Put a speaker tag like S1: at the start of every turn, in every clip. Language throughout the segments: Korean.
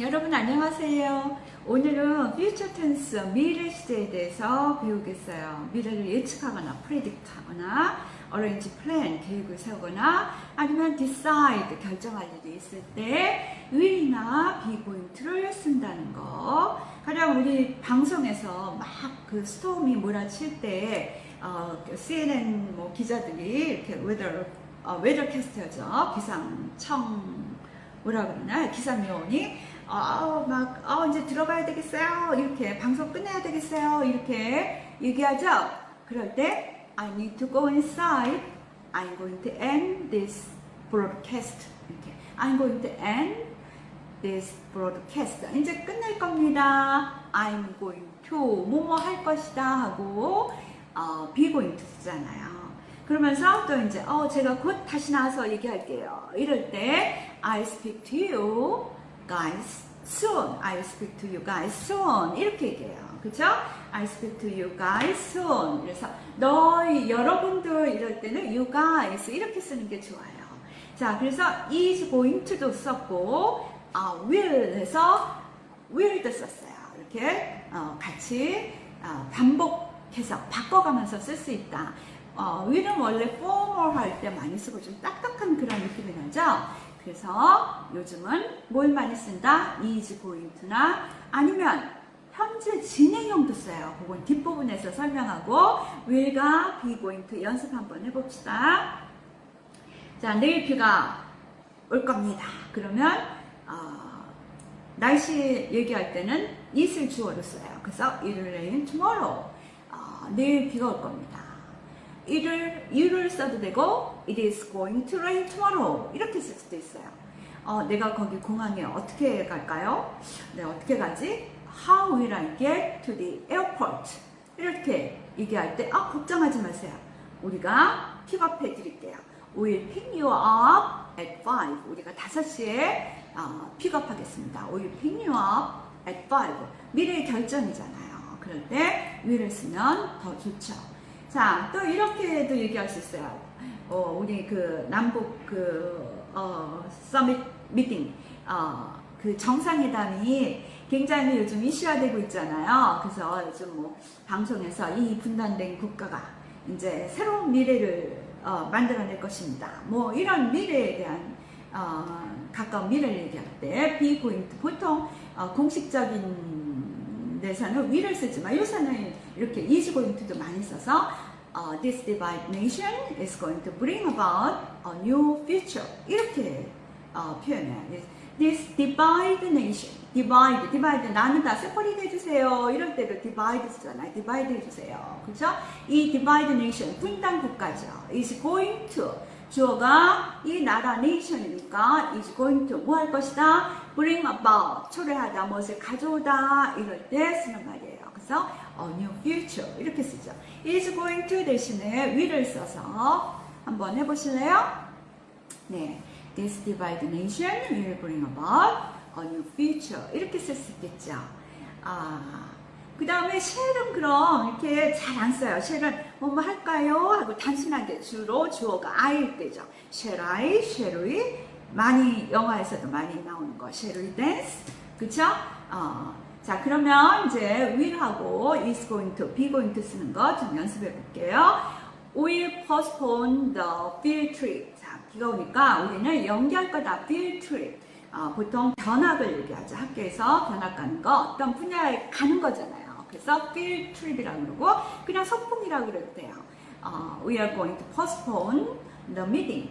S1: 여러분 안녕하세요. 오늘은 future tense 미래 시제에 대해서 배우겠어요. 미래를 예측하거나 predict 하거나 arrange plan 계획을 세우거나 아니면 decide 결정할 일이 있을 때 will이나 goingto를 쓴다는 거. 가령 우리 방송에서 막 그 스톰이 몰아칠 때 어, CNN 뭐 기자들이 이렇게 weather 어, 웨더 캐스터죠. 기상청 뭐라 그러나 기상요원이 어, 막 어, 이제 들어가야 되겠어요. 이렇게 방송 끝내야 되겠어요. 이렇게 얘기하죠. 그럴 때 I need to go inside. I'm going to end this broadcast. 이렇게 I'm going to end this broadcast. 이제 끝낼 겁니다. I'm going to 뭐뭐 할 것이다 하고 어, be going to 쓰잖아요. 그러면서 또 이제 어 제가 곧 다시 나와서 얘기할게요. 이럴 때 I speak to you guys soon. I speak to you guys soon. 이렇게 얘기해요. 그죠? I speak to you guys soon. 그래서 너희 여러분들 이럴 때는 you guys 이렇게 쓰는 게 좋아요. 자, 그래서 is going to도 썼고 아, will 해서 will도 썼어요. 이렇게 어, 같이 어, 반복해서 바꿔가면서 쓸 수 있다. 어, will은 원래 formal 할 때 많이 쓰고 좀 딱딱한 그런 느낌이 나죠? 그래서 요즘은 뭘 많이 쓴다? is going to나 아니면 현재 진행형도 써요. 그건 뒷부분에서 설명하고 will과 be going 연습 한번 해봅시다. 자, 내일 비가 올 겁니다. 그러면 어, 날씨 얘기할 때는 is을 주어로 써요. 그래서 it will rain tomorrow. 어, 내일 비가 올 겁니다. It을, you를 써도 되고 it is going to rain tomorrow 이렇게 쓸 수도 있어요. 어, 내가 거기 공항에 어떻게 갈까요? 네, 어떻게 가지? How will I get to the airport? 이렇게 얘기할 때, 아, 걱정하지 마세요. 우리가 픽업해 드릴게요. We'll pick you up at 5. 우리가 5시에 어, 픽업하겠습니다. We'll pick you up at 5. 미래의 결정이잖아요. 그럴 때 will을 쓰면 더 좋죠. 자, 또 이렇게도 얘기할 수 있어요. 어, 우리 그 남북 그, 어, 서밋 미팅, 어, 그 정상회담이 굉장히 요즘 이슈화되고 있잖아요. 그래서 요즘 뭐 방송에서 이 분단된 국가가 이제 새로운 미래를 어, 만들어낼 것입니다. 뭐 이런 미래에 대한 어, 가까운 미래를 얘기할 때 비고인트 보통 어, 공식적인 데서는 위를 쓰지만 요새는 이렇게 이지고인트도 많이 써서 어, This divided nation is going to bring about a new future 이렇게 어, 표현해요. This divided nation, divide, divide 나누다, separate 해주세요. 이럴 때도 divide 쓰잖아요. divide 해주세요. 그렇죠? 이 divided nation 분단 국가죠. is going to 주어가 이 나라 nation이니까 is going to 뭐 할 것이다? bring about 초래하다, 무엇을 가져오다 이럴 때 쓰는 말이에요. 그래서 a new future 이렇게 쓰죠. is going to 대신에 will을 써서 한번 해보실래요? 네. This divided nation will bring about a new future. 이렇게 쓸 수 있겠죠. 아, 그 다음에 쉘은 그럼 이렇게 잘 안 써요. 쉘은 뭐뭐 할까요? 하고 단순하게 주로 주어가 I일 때죠. Shall I? Shall we? 많이 영화에서도 많이 나오는 거. Shall we dance? 그쵸? 어, 자 그러면 이제 will하고 is going to, be going to 쓰는 거 좀 연습해 볼게요. will postpone the field trip. 자, 비가 오니까 우리는 연기할 거다. field trip. 어, 보통 견학을 얘기하죠. 학교에서 견학 가는 거 어떤 분야에 가는 거잖아요. 그래서 field trip이라고 그러고 그냥 소풍이라고 그래도 돼요. 어, we are going to postpone the meeting.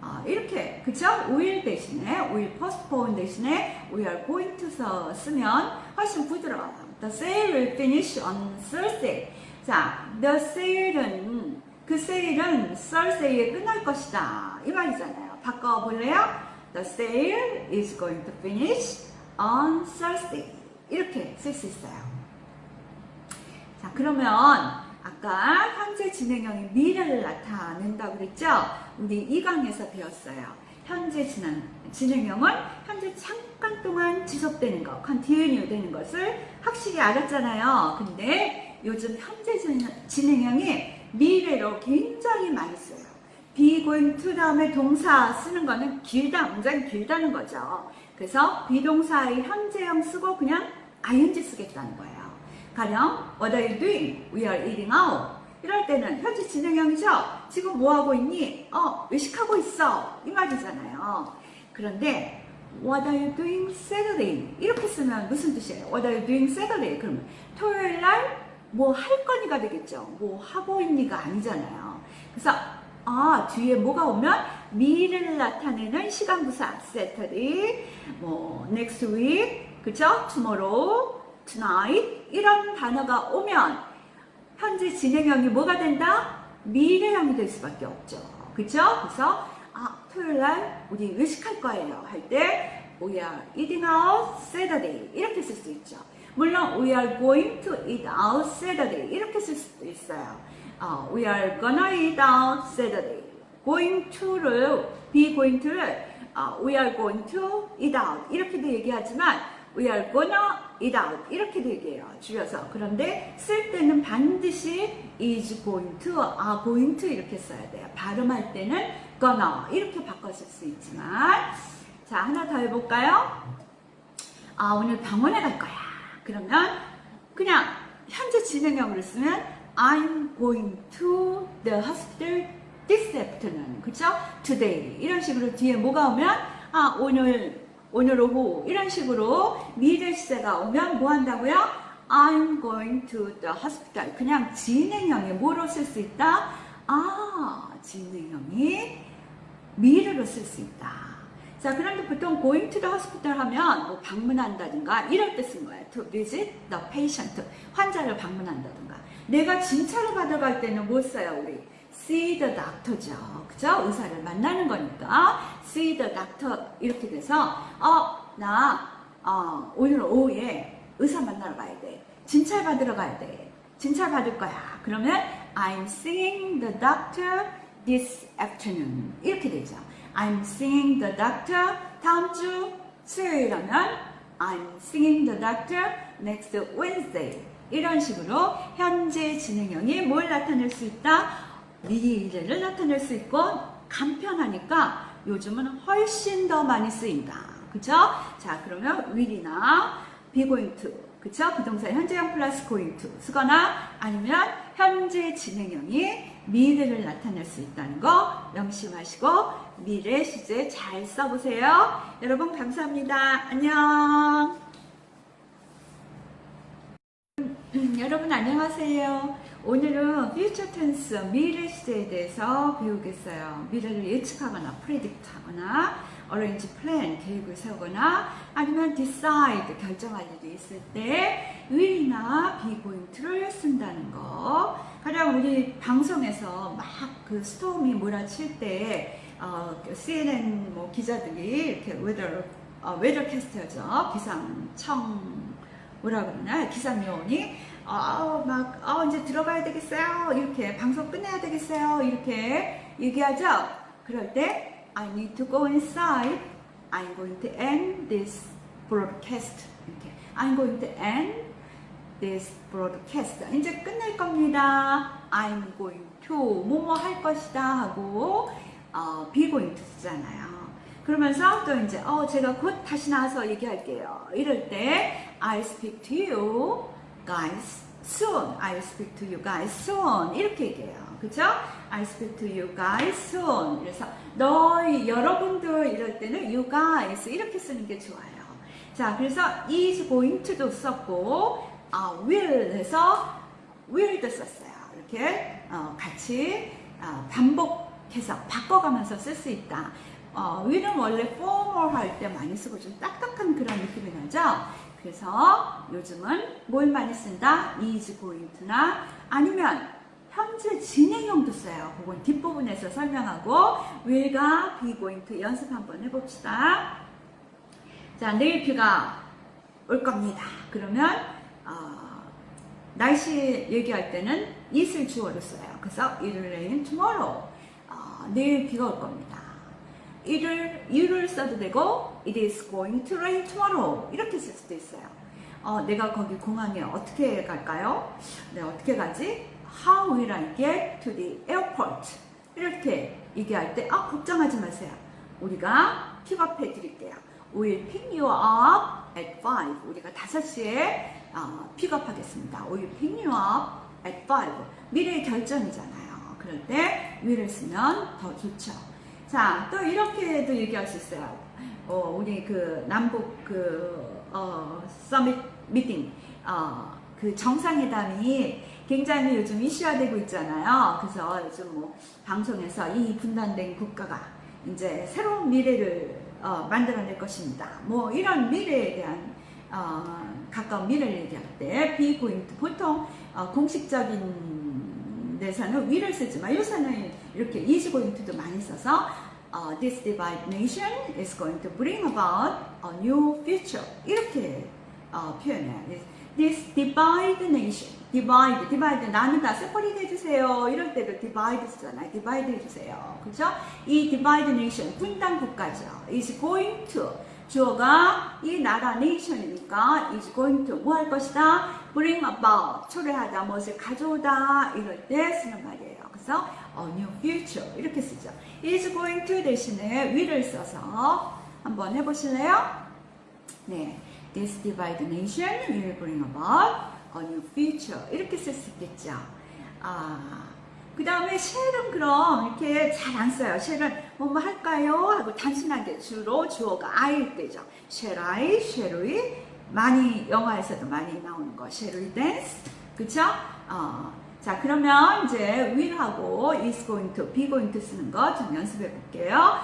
S1: 어, 이렇게 그쵸? will 대신에 will postpone 대신에 we are going to 서 쓰면 훨씬 부드러워요. The sale will finish on Thursday. 자, the sale은 그 세일은 Thursday에 끝날 것이다. 이 말이잖아요. 바꿔볼래요? The sale is going to finish on Thursday. 이렇게 쓸 수 있어요. 자, 그러면 아까 현재 진행형이 미래를 나타낸다고 그랬죠? 우리 2강에서 배웠어요. 현재 진행, 진행형은 현재 잠깐 동안 지속되는 것, continue 되는 것을 확실히 알았잖아요. 근데 요즘 현재 진행형이 미래로 굉장히 많이 써요. be going to 다음에 동사 쓰는 거는 길다, 문장이 길다는 거죠. 그래서 비동사의 현재형 쓰고 그냥 ing 쓰겠다는 거예요. 가령 What are you doing? We are eating out. 이럴 때는 현재 진행형이죠. 지금 뭐 하고 있니? 어, 외식하고 있어. 이 말이잖아요. 그런데 What are you doing Saturday? 이렇게 쓰면 무슨 뜻이에요? What are you doing Saturday? 그러면 토요일 날 뭐 할 거니가 되겠죠. 뭐 하고 있니가 아니잖아요. 그래서 아 뒤에 뭐가 오면 미래를 나타내는 시간부사 Saturday, 뭐 next week, 그죠? Tomorrow, tonight 이런 단어가 오면 현재 진행형이 뭐가 된다? 미래형이 될 수밖에 없죠. 그죠? 그래서 아 토요일 날 우리 외식할 거예요 할 때 we are eating out Saturday 이렇게 쓸 수 있죠. 물론 we are going to eat out Saturday 이렇게 쓸 수도 있어요. 어, we are gonna eat out Saturday. going to를 be going to를 어, we are going to eat out 이렇게도 얘기하지만 eat out 이렇게도 얘기해요. 줄여서. 그런데 쓸 때는 반드시 is going to, are going 이렇게 써야 돼요. 발음할 때는 gonna 이렇게 바꿔 쓸수 있지만 자 하나 더 해볼까요? 아 오늘 병원에 갈 거야. 그러면 그냥 현재 진행형으로 쓰면 I'm going to the hospital this afternoon. 그쵸? today. 이런 식으로 뒤에 뭐가 오면 아 오늘 오늘 오후 이런 식으로 미래 시제가 오면 뭐 한다고요? I'm going to the hospital. 그냥 진행형에 뭐로 쓸 수 있다? 아, 진행형이 미래로 쓸 수 있다. 자, 그런데 보통 going to the hospital 하면 뭐 방문한다든가 이럴 때 쓴 거예요. to visit the patient. 환자를 방문한다든가. 내가 진찰을 받으러 갈 때는 뭐 써요, 우리? See the doctor죠. 그죠? 의사를 만나는 거니까. see the doctor. 이렇게 돼서, 어, 나, 어, 오늘 오후에 의사 만나러 가야 돼. 진찰 받으러 가야 돼. 진찰 받을 거야. 그러면, I'm seeing the doctor this afternoon. 이렇게 되죠. I'm seeing the doctor 다음 주 수요일이라면 I'm seeing the doctor next Wednesday. 이런 식으로 현재 진행형이 뭘 나타낼 수 있다? 미래를 나타낼 수 있고 간편하니까 요즘은 훨씬 더 많이 쓰인다. 그죠? 자, 그러면 will이나 be going to. 그쵸? 부동사 현재형 플러스 going to 쓰거나 아니면 현재 진행형이 미래를 나타낼 수 있다는 거 명심하시고 미래 시제 잘 써보세요. 여러분 감사합니다. 안녕. 음, 여러분 안녕하세요. 오늘은 future tense 미래 시제에 대해서 배우겠어요. 미래를 예측하거나 predict 하거나 arrange plan 계획을 세우거나 아니면 decide 결정할 일이 있을 때 will이나 be going to를 쓴다는 거. 가령 우리 방송에서 막 그 스톰이 몰아칠 때 어, CNN 뭐 기자들이 이렇게 웨더 어, 웨더 캐스터죠 기상청 뭐라 그러나 기상요원이 어, 막, 어, 이제 들어가야 되겠어요. 이렇게, 방송 끝내야 되겠어요. 이렇게 얘기하죠. 그럴 때, I need to go inside. I'm going to end this broadcast. 이렇게. I'm going to end this broadcast. 이제 끝낼 겁니다. I'm going to, 뭐뭐 할 것이다 하고, 어, be going to 쓰잖아요. 그러면서 또 이제, 어, 제가 곧 다시 나와서 얘기할게요. 이럴 때, I speak to you. guys soon. I speak to you guys soon. 이렇게 얘기해요. 그죠? I speak to you guys soon. 그래서 너희 여러분들 이럴 때는 you guys 이렇게 쓰는 게 좋아요. 자, 그래서 is going to도 썼고 아, will 해서 will도 썼어요. 이렇게 어, 같이 어, 반복해서 바꿔가면서 쓸 수 있다. 어, will은 원래 formal 할 때 많이 쓰고 좀 딱딱한 그런 느낌이 나죠? 그래서 요즘은 뭘 많이 쓴다? going to나 아니면 현재 진행형도 써요. 그건 뒷부분에서 설명하고 will과 be going 연습 한번 해봅시다. 자, 내일 비가 올 겁니다. 그러면 어, 날씨 얘기할 때는 it을 주어로 써요. 그래서 it will rain tomorrow. 어, 내일 비가 올 겁니다. It을 you를 써도 되고 it is going to rain tomorrow 이렇게 쓸 수도 있어요. 어, 내가 거기 공항에 어떻게 갈까요? 네, 어떻게 가지? How will I get to the airport? 이렇게 얘기할 때, 아, 걱정하지 마세요. 우리가 픽업해 드릴게요. will pick you up at 5. 우리가 5시에 어, 픽업하겠습니다. will pick you up at 5. 미래의 결정이잖아요. 그럴 때 will을 쓰면 더 좋죠. 자, 또 이렇게도 얘기할 수 있어요. 어, 우리 그 남북 그, 어, 서밋 미팅, 어, 그 정상회담이 굉장히 요즘 이슈화되고 있잖아요. 그래서 요즘 뭐 방송에서 이 분단된 국가가 이제 새로운 미래를 어, 만들어낼 것입니다. 뭐 이런 미래에 대한 어, 가까운 미래를 얘기할 때 비고잉트 보통 어, 공식적인 데서는 위를 쓰지만 요새는 이렇게 이지고잉트도 많이 써서 어, This divided nation is going to bring about a new future 이렇게 어, 표현해요. This divided nation, divide, divide 나누다, separate 해주세요. 이럴 때도 divide 쓰잖아요. divide 해주세요. 그죠? 이 divided nation, 분단 국가죠. is going to 주어가 이 나라 nation이니까 is going to 뭐 할 것이다? bring about 초래하다, 무엇을 가져오다 이럴 때 쓰는 말이에요. 그래서 a new future 이렇게 쓰죠. is going to 대신에 will을 써서 한번 해보실래요? 네. This divided nation will bring about a new future. 이렇게 쓸 수 있겠죠. 아, 그 다음에 쉘은 그럼 이렇게 잘 안 써요. 쉘은 뭐뭐 할까요? 하고 단순하게 주로 주어가 I일 때죠. Shall I, shall we? 많이 영화에서도 많이 나오는 거. Shall we dance? 그쵸? 어, 자, 그러면 이제 will하고 is going to, be going to 쓰는 거 좀 연습해 볼게요.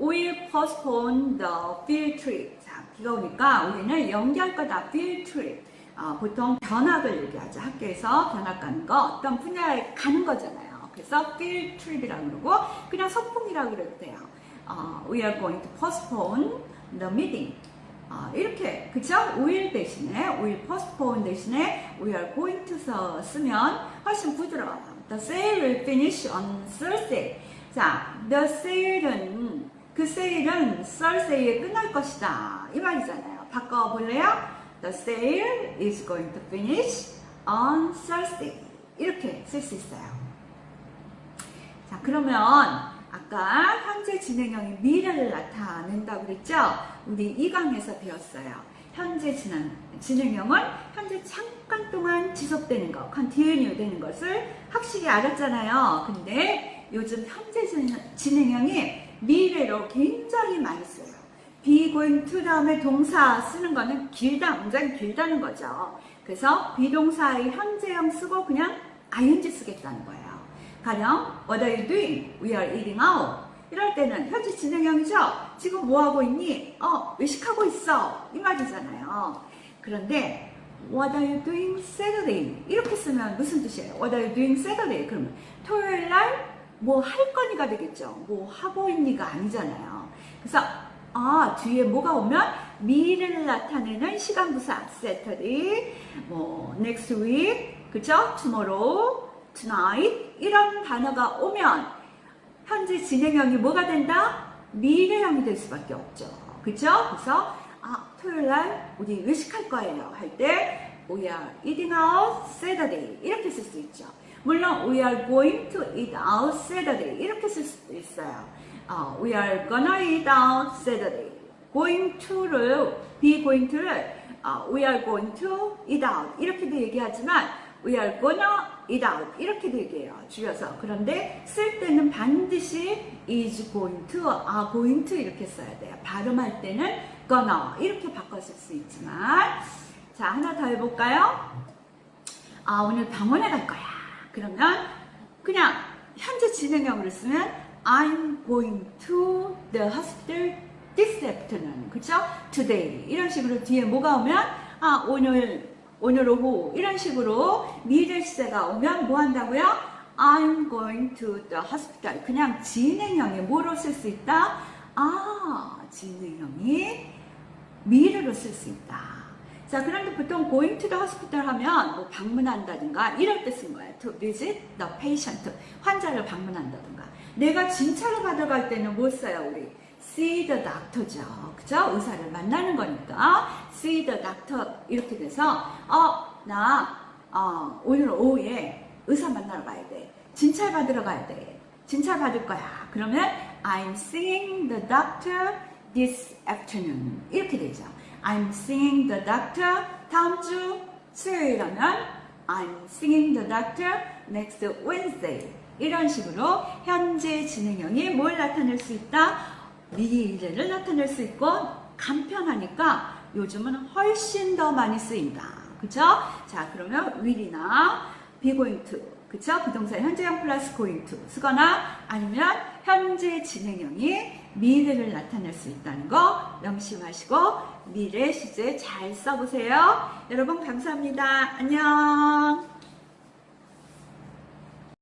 S1: will postpone the field trip. 자, 비가 오니까 우리는 연기할 거다. field trip. 어, 보통 견학을 얘기하죠. 학교에서 견학 가는 거 어떤 분야에 가는 거잖아요. 그래서 field trip이라고 그러고 그냥 소풍이라고 그래도 돼요. 어, we are going to postpone the meeting. 어, 이렇게 그쵸? will 대신에 will postpone 대신에 we are going to 서 쓰면 훨씬 부드러워요. The sale will finish on Thursday. 자, the sale은 그 세일은 Thursday에 끝날 것이다. 이 말이잖아요. 바꿔 볼래요? The sale is going to finish on Thursday. 이렇게 쓸 수 있어요. 자, 그러면 아까 현재 진행형이 미래를 나타낸다고 그랬죠? 우리 2강에서 배웠어요. 현재 진행, 진행형은 현재 잠깐 동안 지속되는 것, continue 되는 것을 확실히 알았잖아요. 근데 요즘 현재 진행형이 미래로 굉장히 많이 써요. be going to 다음에 동사 쓰는 거는 길다, 문장이 길다는 거죠. 그래서 비동사의 현재형 쓰고 그냥 ing 쓰겠다는 거예요. 가령 What are you doing? We are eating out. 이럴 때는 현재 진행형이죠. 지금 뭐 하고 있니? 어, 외식하고 있어. 이 말이잖아요. 그런데 What are you doing Saturday? 이렇게 쓰면 무슨 뜻이에요? What are you doing Saturday? 그러면 토요일 날 뭐 할 거니가 되겠죠. 뭐 하고 있니가 아니잖아요. 그래서 아 뒤에 뭐가 오면 미래를 나타내는 시간 부사 Saturday, 뭐 next week, 그죠? Tomorrow, tonight 이런 단어가 오면 현재 진행형이 뭐가 된다? 미래형이 될 수밖에 없죠. 그죠? 그래서 아 토요일 날 우리 외식할 거예요 할 때 we are eating out Saturday 이렇게 쓸 수 있죠. 물론 we are going to eat out Saturday 이렇게 쓸 수도 있어요. 어, we are gonna eat out Saturday. going to를 be going to를 어, we are going to eat out 이렇게도 얘기하지만 we are gonna out 이렇게도 얘기해요. 줄여서. 그런데 쓸 때는 반드시 is going to, are going to 이렇게 써야 돼요. 발음할 때는 gonna 이렇게 바꿔 쓸수 있지만 자 하나 더 해볼까요? 아 오늘 병원에 갈 거야. 그러면 그냥 현재 진행형으로 쓰면 I'm going to the hospital this afternoon. 그쵸? today. 이런 식으로 뒤에 뭐가 오면 아 오늘 오늘 오후 이런 식으로 시제가 오면 뭐 한다고요? I'm going to the hospital. 그냥 진행형이 뭐로 쓸 수 있다? 아, 진행형이 미래로 쓸 수 있다. 자, 그런데 보통 going to the hospital 하면 뭐 방문한다든가 이럴 때 쓴 거예요. to visit the patient. 환자를 방문한다든가. 내가 진찰을 받으러 갈 때는 뭐 써요, 우리? see the doctor죠. 그죠? 의사를 만나는 거니까 see the doctor 이렇게 돼서 어, 나 어, 오늘 오후에 의사 만나러 가야 돼. 진찰 받으러 가야 돼. 진찰 받을 거야. 그러면 I'm seeing the doctor this afternoon. 이렇게 되죠. I'm seeing the doctor. 다음 주 수요일이라면 I'm seeing the doctor next Wednesday. 이런 식으로 현재 진행형이 뭘 나타낼 수 있다? 미래를 나타낼 수 있고 간편하니까 요즘은 훨씬 더 많이 쓰인다. 그쵸? 자, 그러면 will이나 be going to, 그쵸? 부동사 현재형 플러스 going to 쓰거나 아니면 현재 진행형이 미래를 나타낼 수 있다는 거 명심하시고 미래 시제 잘 써보세요. 여러분 감사합니다. 안녕.